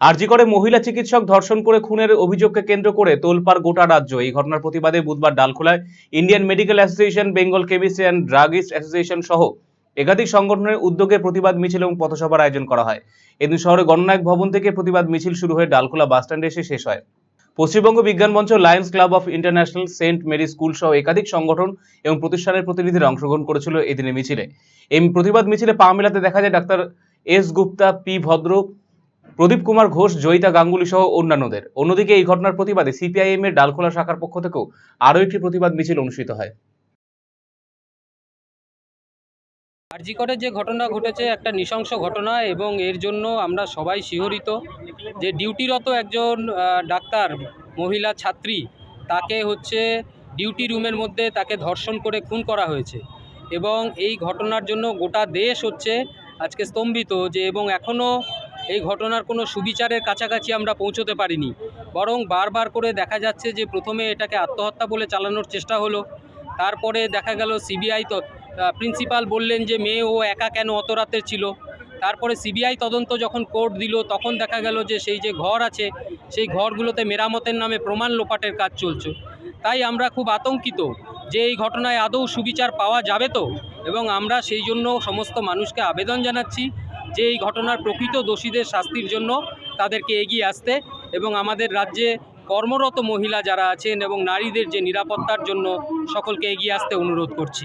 আরজি করে মহিলা চিকিৎসক ধর্ষণ করে খুনের অভিযোগকে কেন্দ্র করে তোলপাড় গোটা রাজ্য। এই ঘটনার প্রতিবাদে বুধবার ডালখোলায় Indian medical association, Bengal chemist and druggist association সহ একাধিক সংগঠনের উদ্যোগে প্রতিবাদ মিছিল এবং পথসভার আয়োজন করা হয়। এদিন শহরে গণনায়ক ভবন থেকে প্রতিবাদ মিছিল শুরু হয়ে ডালখোলা বাসস্ট্যান্ডে এসে শেষ হয়। Paschimbanga Bigyan Mancha, lions club of international Saint Mary school সহ একাধিক সংগঠন এবং প্রতিষ্ঠানের প্রতিনিধিরা অংশগ্রহণ করেছিল এদিনের মিছিলে। এই প্রতিবাদ মিছিলে পা মেলাতে দেখা যায় ডাক্তার এস গুপ্তা, পি ভদ্র প্রদীপ কুমার ঘোষ, জয়িতা গাঙ্গুলি সহ অন্যান্যদের। অন্যদিকে এই ঘটনার প্রতিবাদে সিপিআইএম এর ডালখোলা শাখার পক্ষ থেকেও আরও একটি প্রতিবাদ মিছিল অনুষ্ঠিত হয়। আরজিকরে যে ঘটনা ঘটেছে একটা নৃশংস ঘটনা এবং এর জন্য আমরা সবাই শিহরিত। যে ডিউটিরত একজন ডাক্তার, মহিলা, ছাত্রী, তাকে হচ্ছে ডিউটি রুমের মধ্যে তাকে ধর্ষণ করে খুন করা হয়েছে। এবং এই ঘটনার জন্য গোটা দেশ হচ্ছে আজকে স্তম্ভিত যে এবং এখনও এই ঘটনার কোনো সুবিচারের কাছাকাছি আমরা পৌঁছতে পারিনি। বরং বারবার করে দেখা যাচ্ছে যে প্রথমে এটাকে আত্মহত্যা বলে চালানোর চেষ্টা হলো। তারপরে দেখা গেল সিবিআই তো প্রিন্সিপাল বললেন যে মেয়ে ও একা কেন অত রাতের ছিল? তারপরে সিবিআই তদন্ত যখন কোর্ট দিল, তখন দেখা গেল যে সেই যে ঘর আছে, সেই ঘরগুলোতে মেরামতের নামে প্রমাণ লোপাটের কাজ চলছে। তাই আমরা খুব আতঙ্কিত যে এই ঘটনায় আদৌ সুবিচার পাওয়া যাবে তো? এবং আমরা সেই জন্য সমস্ত মানুষকে আবেদন জানাচ্ছি যে এই ঘটনার প্রকৃত দোষীদের শাস্তির জন্য তাদেরকে এগিয়ে আসতে এবং আমাদের রাজ্যে কর্মরত মহিলা যারা আছেন এবং নারীদের যে নিরাপত্তার জন্য সকলকে এগিয়ে আসতে অনুরোধ করছি।